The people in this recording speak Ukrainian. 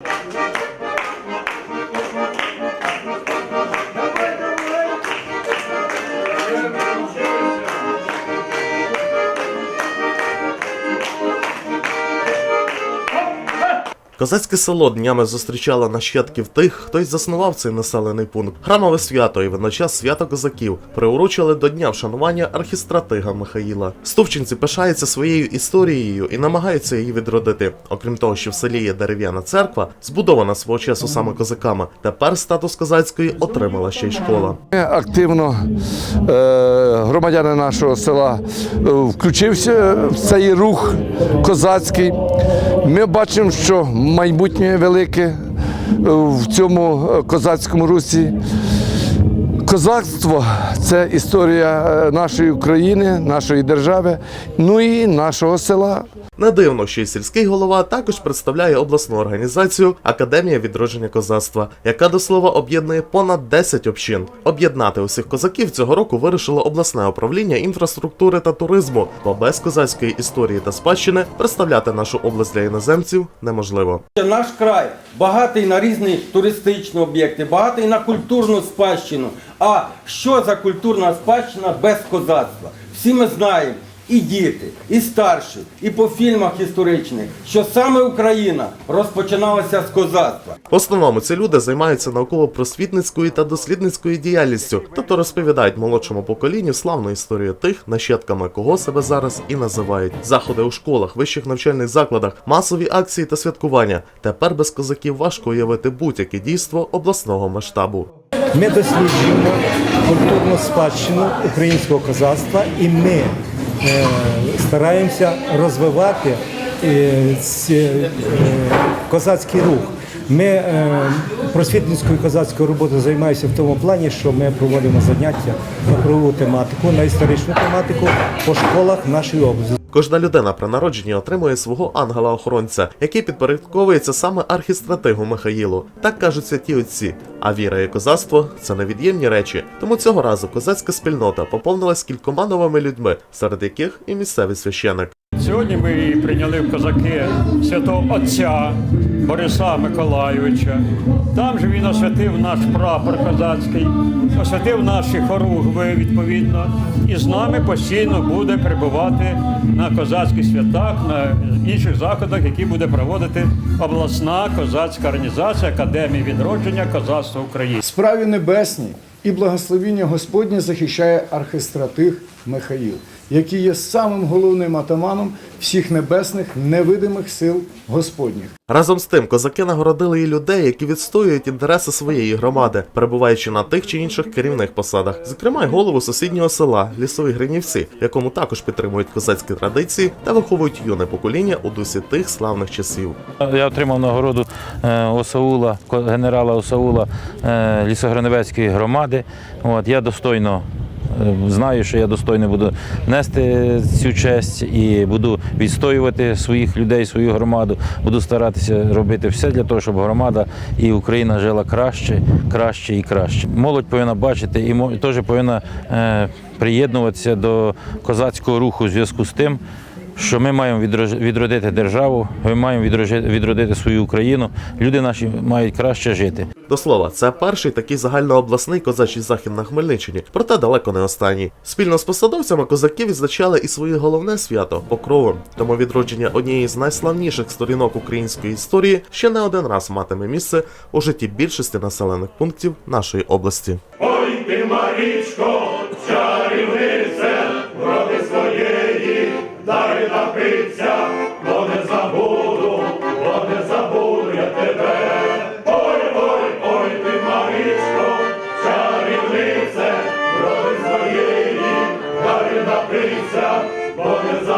Thank you. Козацьке село днями зустрічало нащадків тих, хто й заснував цей населений пункт. Храмове свято і водночас свято козаків приурочили до дня вшанування архістратига Михаїла. Стовчинці пишаються своєю історією і намагаються її відродити. Окрім того, що в селі є дерев'яна церква, збудована свого часу саме козаками. Тепер статус козацької отримала ще й школа. Активно е, громадяни нашого села е, включився в цей рух козацький. Ми бачимо, що майбутнє велике е, в цьому е, козацькому русі. Козацтво це історія е, нашої України, нашої держави, ну і нашого села. Не дивно, що й сільський голова також представляє обласну організацію Академія відродження козацтва, яка до слова об'єднує понад 10 общин. Об'єднати усіх козаків цього року вирішило обласне управління інфраструктури та туризму, бо без козацької історії та спадщини представляти нашу область для іноземців неможливо. Наш край багатий на різні туристичні об'єкти, багатий на культурну спадщину. А що за культурна спадщина без козацтва? Всі ми знаємо, і діти, і старші, і по фільмах історичних, що саме Україна розпочиналася з козацтва. В основному ці люди займаються науково-просвітницькою та дослідницькою діяльністю, тобто розповідають молодшому поколінню славну історію тих, нащадками кого себе зараз і називають. Заходи у школах, вищих навчальних закладах, масові акції та святкування. Тепер без козаків важко уявити будь-яке дійство обласного масштабу. Ми досліджуємо культурну спадщину українського козацтва і ми стараємося розвивати е, е, козацький рух. Ми е, просвітницькою козацькою роботою займаємося в тому плані, що ми проводимо заняття на правову тематику, на історичну тематику по школах нашої області. Кожна людина при народженні отримує свого ангела-охоронця, який підпорядковується саме архістратигу Михаїлу. Так кажуть святі отці. А віра і козацтво це невід'ємні речі. Тому цього разу козацька спільнота поповнилась кількома новими людьми, серед яких і місцевий священик. Сьогодні ми прийняли в козаки святого Отця Бориса Миколайовича. Там же він освятив наш прапор козацький, освятив наші хоругви відповідно, і з нами постійно буде перебувати на козацьких святах, на інших заходах, які буде проводити обласна козацька організація Академії відродження козацтва України. Справі небесні і благословіння Господнє захищає архистратиг Михаїл, який є самим головним атаманом всіх небесних невидимих сил Господніх. Разом з тим, козаки нагородили і людей, які відстоюють інтереси своєї громади, перебуваючи на тих чи інших керівних посадах, зокрема й голову сусіднього села Лісові Гринівці, якому також підтримують козацькі традиції та виховують юне покоління у дусі тих славних часів. Я отримав нагороду е, Осаула, генерала Осаула е, Лісограневецької громади. От, я достойно знаю, що я достойно буду нести цю честь і буду відстоювати своїх людей, свою громаду. Буду старатися робити все для того, щоб громада і Україна жила краще, краще і краще. Молодь повинна бачити і теж повинна е, приєднуватися до козацького руху у зв'язку з тим що ми маємо відродити державу, ми маємо відродити свою Україну. Люди наші мають краще жити. До слова, це перший такий загальнообласний козачий захід на Хмельниччині, проте далеко не останній. Спільно з посадовцями козаки відзначали і своє головне свято покровом. Тому відродження однієї з найславніших сторінок української історії ще не один раз матиме місце у житті більшості населених пунктів нашої області. Ой, ти, Марічко, чарівнице, вроди своєї, дай напиться, забрися, бо не забрися.